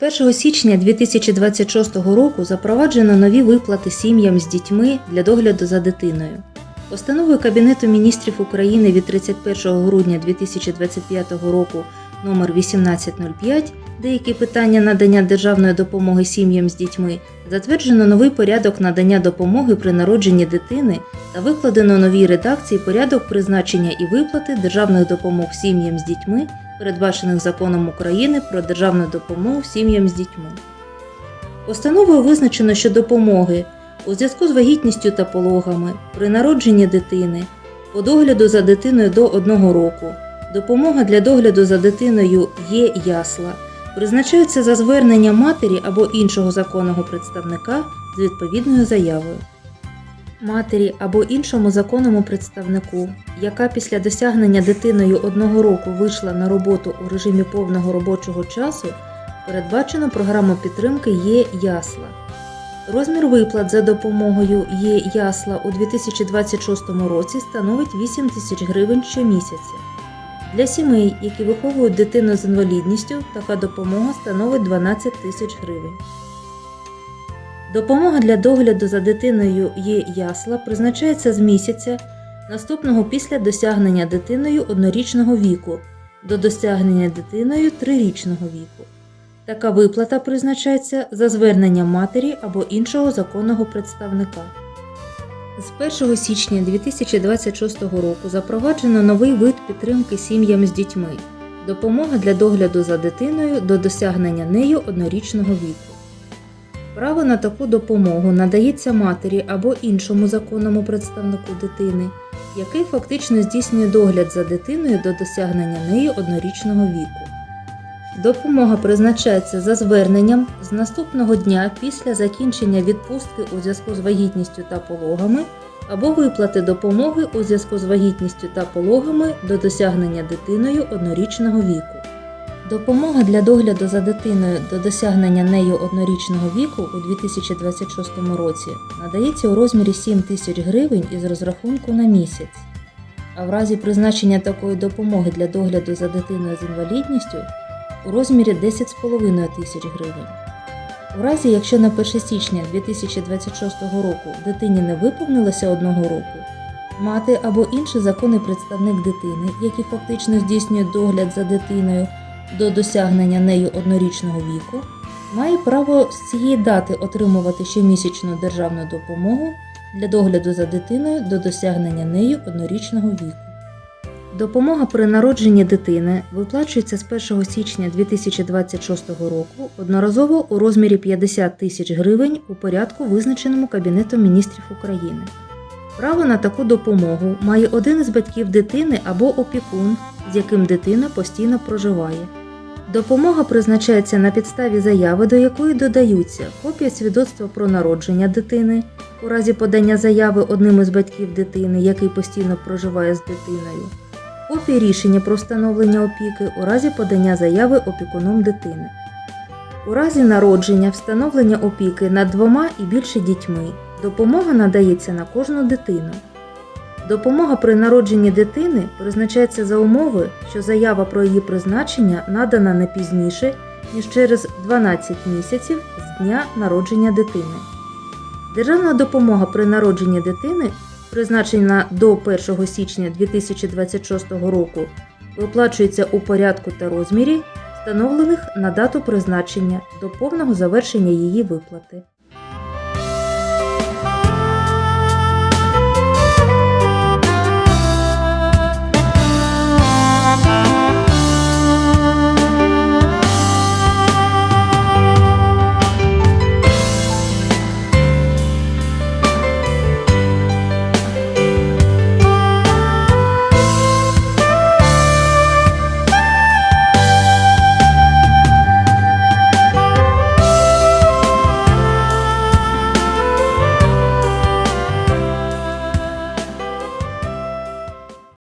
З 1 січня 2026 року запроваджено нові виплати сім'ям з дітьми для догляду за дитиною. Постановою Кабінету міністрів України від 31 грудня 2025 року номер 1805 деякі питання надання державної допомоги сім'ям з дітьми затверджено новий порядок надання допомоги при народженні дитини та викладено новій редакції порядок призначення і виплати державних допомог сім'ям з дітьми, передбачених законом України про державну допомогу сім'ям з дітьми. Постановою визначено, що допомоги у зв'язку з вагітністю та пологами, при народженні дитини, по догляду за дитиною до 1 року, допомога для догляду за дитиною є ясла, призначаються за звернення матері або іншого законного представника з відповідною заявою. Матері або іншому законному представнику, яка після досягнення дитиною одного року вийшла на роботу у режимі повного робочого часу, передбачено програму підтримки є ясла. Розмір виплат за допомогою є ясла у 2026 році становить 8 тисяч гривень щомісяця. Для сімей, які виховують дитину з інвалідністю, така допомога становить 12 тисяч гривень. Допомога для догляду за дитиною є ясла призначається з місяця, наступного після досягнення дитиною однорічного віку до досягнення дитиною трирічного віку. Така виплата призначається за зверненням матері або іншого законного представника. З 1 січня 2026 року запроваджено новий вид підтримки сім'ям з дітьми допомога для догляду за дитиною до досягнення нею однорічного віку. Право на таку допомогу надається матері або іншому законному представнику дитини, який фактично здійснює догляд за дитиною до досягнення нею однорічного віку. Допомога призначається за зверненням з наступного дня після закінчення відпустки у зв'язку з вагітністю та пологами або виплати допомоги у зв'язку з вагітністю та пологами до досягнення дитиною однорічного віку. Допомога для догляду за дитиною до досягнення нею однорічного віку у 2026 році надається у розмірі 7 тисяч гривень із розрахунку на місяць. А в разі призначення такої допомоги для догляду за дитиною з інвалідністю у розмірі 10,5 тисяч гривень. У разі, якщо на 1 січня 2026 року дитині не виповнилося одного року, мати або інший законний представник дитини, який фактично здійснює догляд за дитиною до досягнення нею однорічного віку, має право з цієї дати отримувати щомісячну державну допомогу для догляду за дитиною до досягнення нею однорічного віку. Допомога при народженні дитини виплачується з 1 січня 2026 року одноразово у розмірі 50 тисяч гривень у порядку, визначеному Кабінетом міністрів України. Право на таку допомогу має один із батьків дитини або опікун, з яким дитина постійно проживає. Допомога призначається на підставі заяви, до якої додаються копія свідоцтва про народження дитини у разі подання заяви одним із батьків дитини, який постійно проживає з дитиною, копія рішення про встановлення опіки у разі подання заяви опікуном дитини. У разі народження встановлення опіки над двома і більше дітьми допомога надається на кожну дитину. Допомога при народженні дитини призначається за умови, що заява про її призначення надана не пізніше, ніж через 12 місяців з дня народження дитини. Державна допомога при народженні дитини, призначена до 1 січня 2026 року, виплачується у порядку та розмірі, встановлених на дату призначення до повного завершення її виплати.